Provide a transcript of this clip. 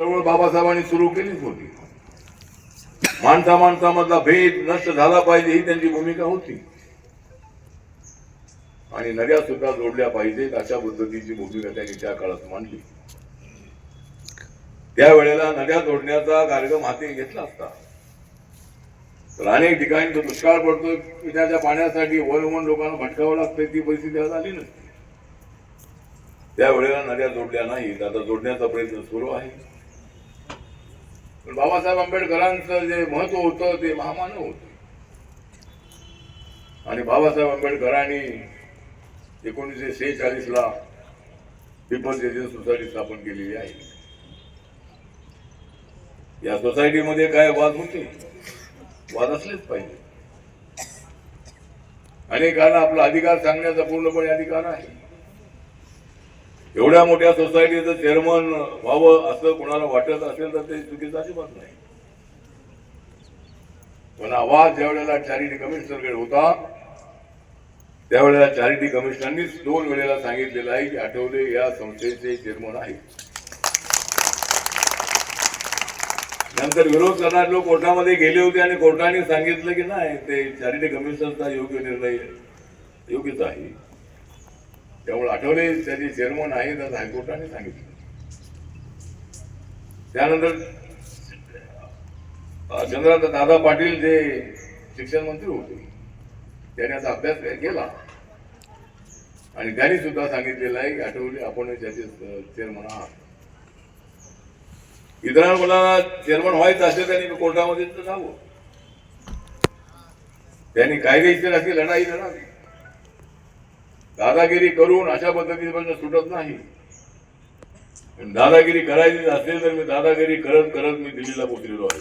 चळवळ बाबासाहेबांनी सुरू केलीच होती. माणसा माणसामधला भेद नष्ट झाला पाहिजे ही त्यांची भूमिका होती. आणि नद्या सुद्धा जोडल्या पाहिजेत अशा पद्धतीची भूमिका त्यांनी त्या काळात मांडली. त्यावेळेला नद्या जोडण्याचा कार्यक्रम हाती घेतला असता. तर अनेक ठिकाणी जो दुष्काळ पडतो पिण्याच्या पाण्यासाठी वन लोकांना भटकावं लागतंय ती परिस्थिती आज आली नसती. त्यावेळेला नद्या जोडल्या नाहीत. आता जोडण्याचा प्रयत्न सुरू आहे. बाबासाहेब आंबेडकरांचं जे महत्त्व होतं ते महामानव होत. आणि बाबासाहेब आंबेडकरांनी एकोणीसशे सेहेचाळीस ला पीपल्स एजंट सोसायटी स्थापन केलेली आहे. या सोसायटीमध्ये काय वाद होते? वाद असलेच पाहिजे. अनेकांना आपला अधिकार सांगण्याचा पूर्णपणे अधिकार आहे. एवढ्या मोठ्या सोसायटीचं चेअरमन व्हावं असं कोणाला वाटत असेल तर ते चुकीचं अजिबात नाही. पण आवाज ज्या वेळेला चॅरिटी कमिशनरकडे होता त्यावेळेला चॅरिटी कमिशनरनीच दोन वेळेला सांगितलेलं आहे की आठवले या संस्थेचे चेअरमन आहेत. नंतर विरोध करणारे लोक कोर्टामध्ये गेले होते आणि कोर्टाने सांगितलं की नाही ते चॅरिटी कमिशनचा योग्य निर्णय योग्यच आहे. त्यामुळे आठवले त्याचे चेअरमन आहे असं हायकोर्टाने सांगितलं. त्यानंतर अं, दादा पाटील जे शिक्षण मंत्री होते त्याने आता अभ्यास केला. आणि त्यांनी सुद्धा सांगितलेलं आहे की आठवले आपण त्याचे चेअरमन आहात. इतरांना कोणाला चेअरमन व्हायचं असेल त्यांनी कोर्टामध्ये तर जावं. त्यांनी कायदेशीर अशी लढाई लढावी. दादागिरी करून अशा पद्धतीपासून सुटत नाही. पण दादागिरी करायची असेल तर मी दादागिरी करत करत मी दिल्लीला पोचलेलो आहे.